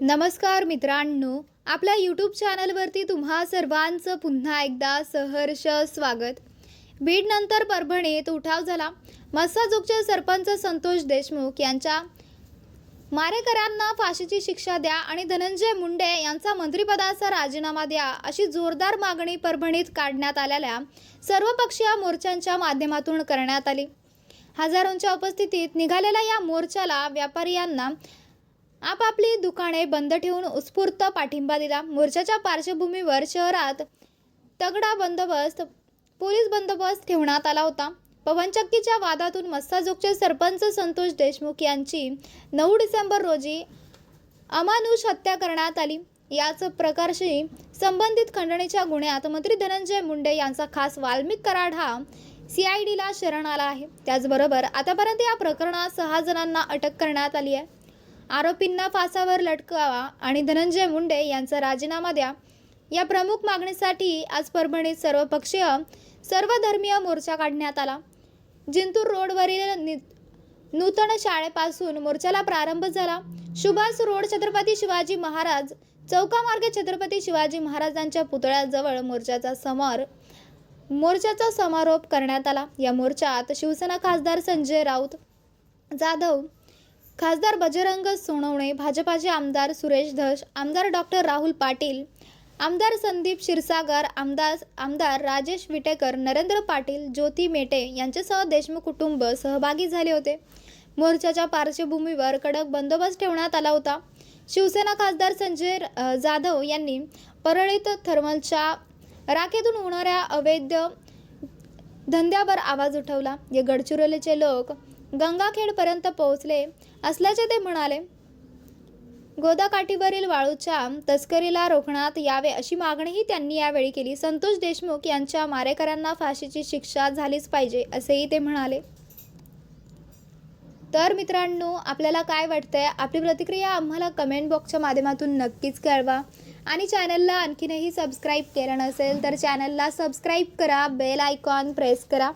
नमस्कार मित्रांनो आपल्या यूट्यूब चॅनलवरती तुम्हा सर्वांचं पुन्हा एकदा सहर्ष स्वागत. बीडनंतर परभणीत उठाव झाला. मस्साजोगचे सरपंच संतोष देशमुख यांच्या मारेकऱ्यांना फाशीची शिक्षा द्या आणि धनंजय मुंडे यांचा मंत्रिपदाचा राजीनामा द्या अशी जोरदार मागणी परभणीत काढण्यात आलेल्या सर्वपक्षीय मोर्चांच्या माध्यमातून करण्यात आली. हजारोंच्या उपस्थितीत निघालेल्या या मोर्चाला व्यापाऱ्यांना आपापली दुकाने बंद ठेवून उत्स्फूर्त पाठिंबा दिला. मोर्चाच्या पार्श्वभूमीवर शहरात तगडा बंदोबस्त पोलीस बंदोबस्त ठेवण्यात आला होता. पवनचक्कीच्या वादातून मस्साजोगचे सरपंच संतोष देशमुख यांची नऊ डिसेंबर रोजी अमानुष हत्या करण्यात आली. याच प्रकारशी संबंधित खंडणीच्या गुन्ह्यात मंत्री धनंजय मुंडे यांचा खास वाल्मिक कराड हा सी आय डीला शरण आला आहे. त्याचबरोबर आतापर्यंत या प्रकरणात सहा जणांना अटक करण्यात आली आहे. आरोपींना फासावर लटकावा आणि धनंजय मुंडे यांचा राजीनामा द्या. या प्रमुख मागणीसाठी आज परभणीत सर्वपक्षीय सर्वधर्मीय मोर्चा काढण्यात आला. जिंतूर रोडवरील नूतन शाळेपासून मोर्चाला प्रारंभ झाला. सुभाष रोड छत्रपती शिवाजी महाराज चौकामार्गे छत्रपती शिवाजी महाराजांच्या पुतळ्याजवळ मोर्चाचा समार मोर्चाचा समारोप करण्यात आला. या मोर्चात शिवसेना खासदार संजय राऊत जाधव खासदार बजरंग सोनवणे भाजपाचे आमदार सुरेश धस आमदार डॉक्टर राहुल पाटील आमदार संदीप क्षीरसागर आमदार आमदार राजेश विटेकर नरेंद्र पाटील ज्योती मेटे यांच्यासह देशमुख कुटुंब सहभागी झाले होते. मोर्चाच्या पार्श्वभूमीवर कडक बंदोबस्त ठेवण्यात आला होता. शिवसेना खासदार संजय जाधव यांनी परळीत थर्मलच्या राखेतून होणाऱ्या अवैध धंद्यावर आवाज उठवला. या गडचिरोलीचे लोक गंगाखेडपर्यंत पोहोचले असल्याचे ते म्हणाले. गोदाकाठीवरील वाळूच्या तस्करीला रोखण्यात यावे अशी मागणीही त्यांनी यावेळी केली. संतोष देशमुख यांच्या मारेकऱ्यांना फाशीची शिक्षा झालीच पाहिजे असेही ते म्हणाले. तर मित्रांनो आपल्याला काय वाटतंय? आपली प्रतिक्रिया आम्हाला कमेंट बॉक्सच्या माध्यमातून नक्कीच कळवा. आणि चॅनलला आणखीनही सबस्क्राईब केलं नसेल तर चॅनलला सबस्क्राईब करा बेल आयकॉन प्रेस करा.